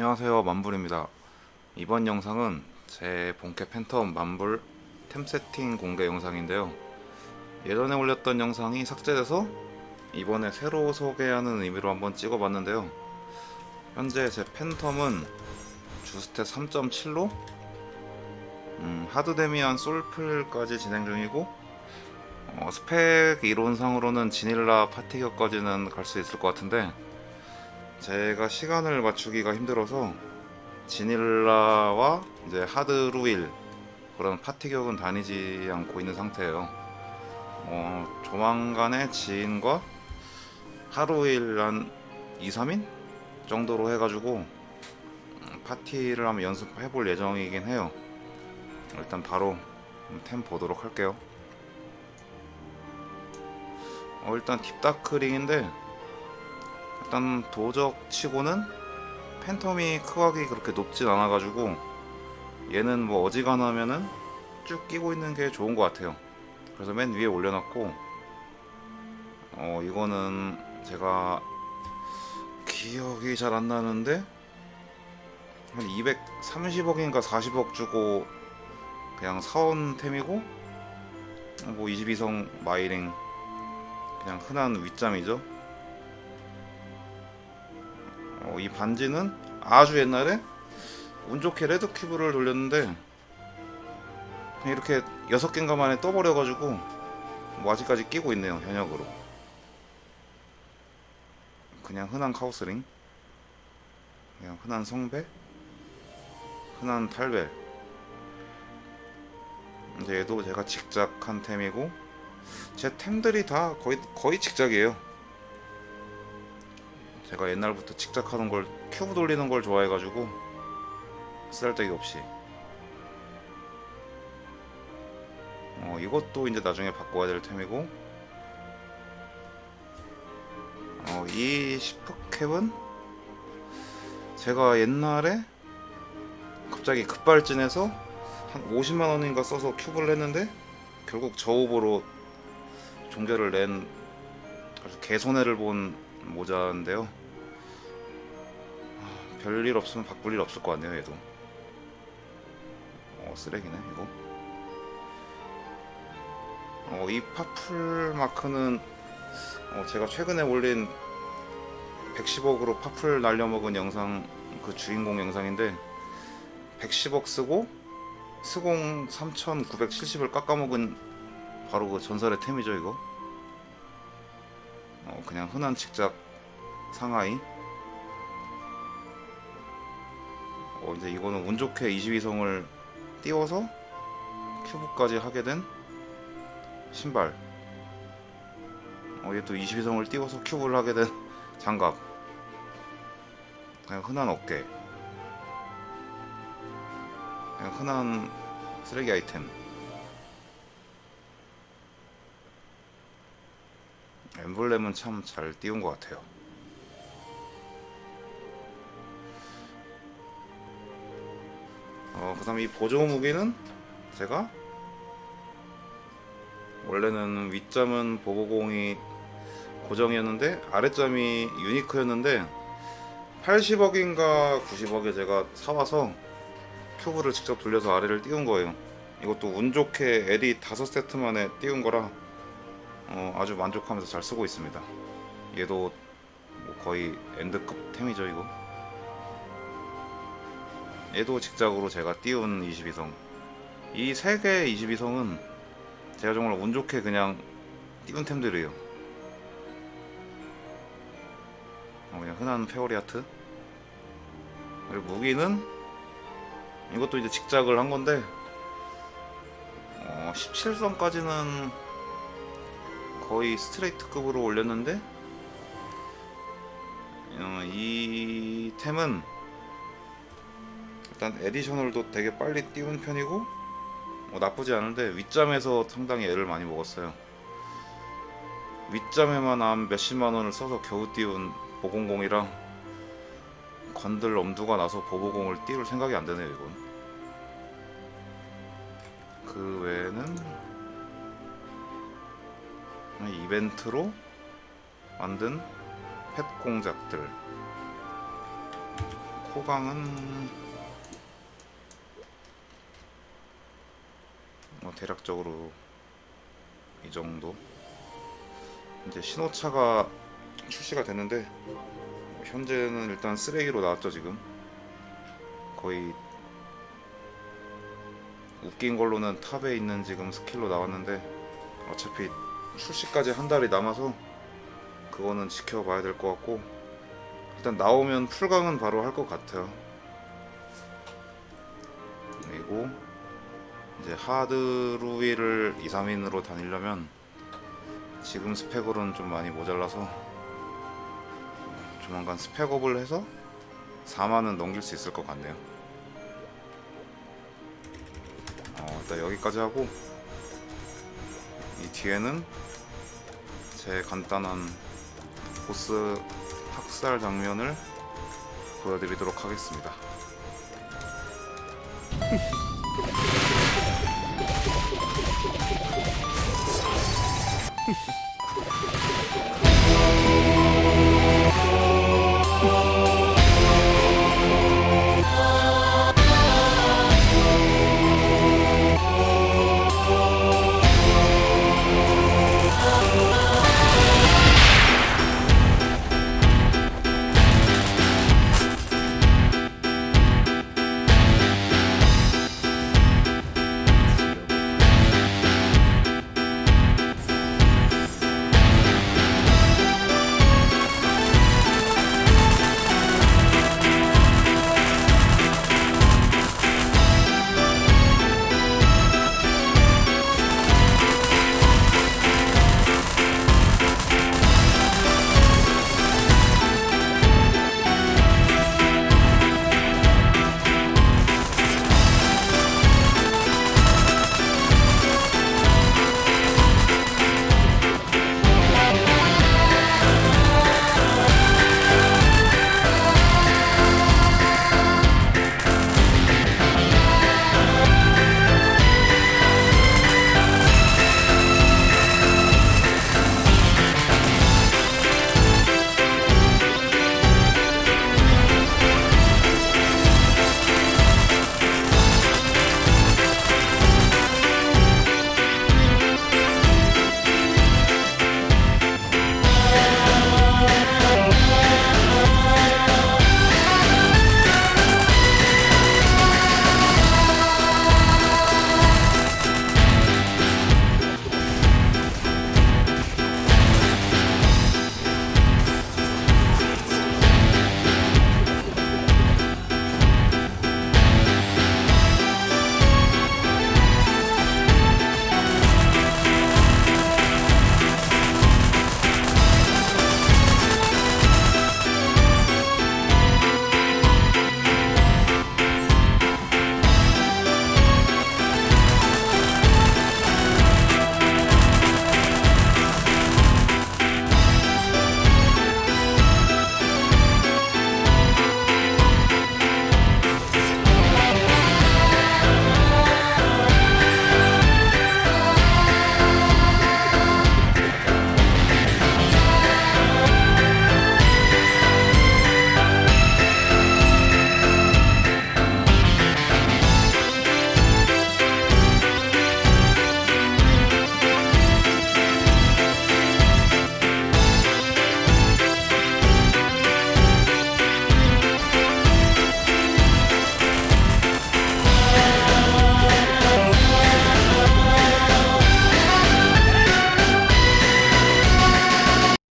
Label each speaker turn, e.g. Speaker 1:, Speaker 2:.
Speaker 1: 안녕하세요. 만불입니다. 이번 영상은 제 본캐 팬텀 만불 템 세팅 공개 영상인데요. 예전에 올렸던 영상이 삭제돼서 이번에 새로 소개하는 의미로 한번 찍어봤는데요. 현재 제 팬텀은 주스탯 3.7로 음, 하드데미안 솔플까지 진행 중이고 어, 스펙 이론상으로는 지닐라 파티격까지는 갈 수 있을 것 같은데 제가 시간을 맞추기가 힘들어서 지닐라와 이제 하드루일 그런 파티격은 다니지 않고 있는 상태예요. 어, 조만간에 지인과 하루일 한 2, 3인 정도로 해가지고 음, 파티를 한번 연습해 볼 예정이긴 해요. 일단 바로 템 보도록 할게요. 어, 일단 딥다크링인데 일단 도적 치고는 팬텀이 크각이 그렇게 높진 않아가지고 얘는 뭐 어지간하면은 쭉 끼고 있는 게 좋은 것 같아요. 그래서 맨 위에 올려놨고 어 이거는 제가 기억이 잘 안 나는데 한 230억인가 40억 주고 그냥 사온 템이고 뭐 22성 마이링 그냥 흔한 윗잠이죠. 어, 이 반지는 아주 옛날에 운 좋게 레드 큐브를 돌렸는데 이렇게 여섯 개인가 만에 떠버려가지고 뭐 아직까지 끼고 있네요 현역으로. 그냥 흔한 카오스링 그냥 흔한 성배 흔한 탈벨. 이제 얘도 제가 직작한 템이고 제 템들이 다 거의 거의 직작이에요 제가 옛날부터 직작하는 걸 큐브 돌리는 걸 좋아해가지고 쓰잘데기 없이. 어 이것도 이제 나중에 바꿔야 될 템이고. 어 이 시프캡은 제가 옛날에 갑자기 급발진해서 한 50만 원인가 써서 큐브를 했는데 결국 저우보로 종결을 낸 아주 개손해를 본 모자인데요. 아, 별일 없으면 바꿀 일 없을 것 같네요, 얘도. 어, 쓰레기네, 이거. 어, 이 파풀 마크는 어, 제가 최근에 올린 110억으로 파풀 날려먹은 영상 그 주인공 영상인데 110억 쓰고 스공 3,970을 깎아먹은 바로 그 전설의 템이죠 이거 어, 그냥 흔한 직작 상하이? 어, 이제 이거는 운 좋게 22성을 띄워서 큐브까지 하게 된 신발. 어, 얘또 22성을 띄워서 큐브를 하게 된 장갑. 그냥 흔한 어깨. 그냥 흔한 쓰레기 아이템 엠블렘은 참 잘 띄운 것 같아요. 어, 그 다음 이 보조 무기는 제가 원래는 윗점은 보보공이 고정이었는데 아랫점이 유니크였는데 80억인가 90억에 제가 사와서 큐브를 직접 돌려서 아래를 띄운 거예요. 이것도 운 좋게 에디 5세트 만에 띄운 거라 어, 아주 만족하면서 잘 쓰고 있습니다. 얘도 뭐 거의 엔드급 템이죠 이거. 얘도 직작으로 제가 띄운 22성. 이 세 개의 22성은 제가 정말 운 좋게 그냥 띄운 템들이에요. 어, 그냥 흔한 페어리아트. 그리고 무기는 이것도 이제 직작을 한 건데 어, 17성까지는 거의 스트레이트급으로 올렸는데 어, 이 템은 일단 에디셔널도 되게 빨리 띄운 편이고 뭐 나쁘지 않은데 윗점에서 상당히 애를 많이 먹었어요. 윗점에만 한 몇십만 원을 써서 겨우 띄운 보공공이랑 건들 엄두가 나서 보보공을 띄울 생각이 안 드네요 이건. 그 외에는 이벤트로 만든 펫 공작들. 코강은 뭐 대략적으로 이 정도. 이제 신호차가 출시가 됐는데 뭐 현재는 일단 쓰레기로 나왔죠 지금. 거의 웃긴 걸로는 탑에 있는 지금 스킬로 나왔는데 어차피 출시까지 한 달이 남아서 그거는 지켜봐야 될 것 같고 일단 나오면 풀강은 바로 할 것 같아요. 그리고 이제 하드루이를 2, 3인으로 다니려면 지금 스펙으로는 좀 많이 모자라서 조만간 스펙업을 해서 4만은 넘길 수 있을 것 같네요. 어, 일단 여기까지 하고 이 뒤에는 제 간단한 보스 학살 장면을 보여드리도록 하겠습니다.